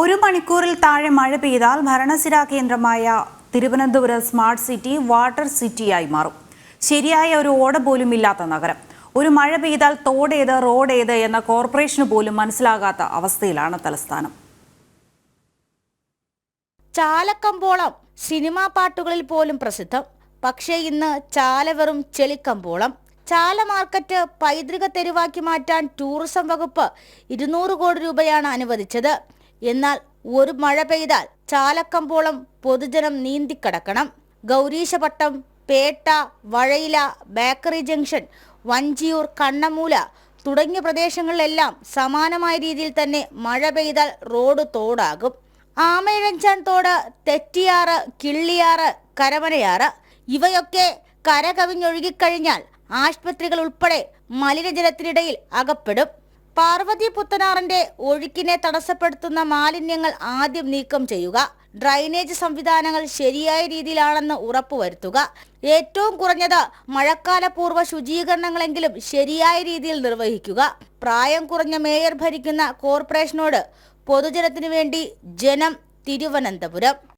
ഒരു മണിക്കൂറിൽ താഴെ മഴ പെയ്താൽ ഭരണസിരാ കേന്ദ്രമായ തിരുവനന്തപുരം സ്മാർട്ട് സിറ്റി വാട്ടർ സിറ്റിയായി മാറും. ശരിയായ ഒരു ഓട പോലും ഇല്ലാത്ത നഗരം. ഒരു മഴ പെയ്താൽ തോടേത് റോഡേത് എന്ന കോർപ്പറേഷന് പോലും മനസ്സിലാകാത്ത അവസ്ഥയിലാണ് തലസ്ഥാനം. ചാലക്കമ്പോളം സിനിമാ പാട്ടുകളിൽ പോലും പ്രസിദ്ധം. പക്ഷേ ഇന്ന് ചാല വെറും ചെളിക്കമ്പോളം. ചാല മാർക്കറ്റ് പൈതൃക തെരുവാക്കി മാറ്റാൻ ടൂറിസം വകുപ്പ് ഇരുന്നൂറ് കോടി രൂപയാണ് അനുവദിച്ചത്. എന്നാൽ ഒരു മഴ പെയ്താൽ ചാലക്കമ്പോളം പൊതുജനം നീന്തിക്കടക്കണം. ഗൗരീശപട്ടം പേട്ട വഴയില ബേക്കറി ജംഗ്ഷൻ വഞ്ചിയൂർ കണ്ണമൂല തുടങ്ങിയ പ്രദേശങ്ങളിലെല്ലാം സമാനമായ രീതിയിൽ തന്നെ മഴ പെയ്താൽ റോഡ് തോടാകും. ആമയിഴഞ്ചാൻ തോട് തെറ്റിയാറ് കിള്ളിയാറ് കരമനയാറ് ഇവയൊക്കെ കര കവിഞ്ഞൊഴുകിക്കഴിഞ്ഞാൽ ആശുപത്രികൾ ഉൾപ്പെടെ മലിനജലത്തിനിടയിൽ അകപ്പെടും. പാർവതി പുത്തനാറിന്റെ ഒഴുക്കിനെ തടസ്സപ്പെടുത്തുന്ന മാലിന്യങ്ങൾ ആദ്യം നീക്കം ചെയ്യുക. ഡ്രൈനേജ് സംവിധാനങ്ങൾ ശരിയായ രീതിയിലാണെന്ന് ഉറപ്പുവരുത്തുക. ഏറ്റവും കുറഞ്ഞത് മഴക്കാലപൂർവ ശുചീകരണങ്ങളെങ്കിലും ശരിയായ രീതിയിൽ നിർവഹിക്കുക. പ്രായം കുറഞ്ഞ മേയർ ഭരിക്കുന്ന കോർപ്പറേഷനോട് പൊതുജനത്തിനു വേണ്ടി ജനം തിരുവനന്തപുരം.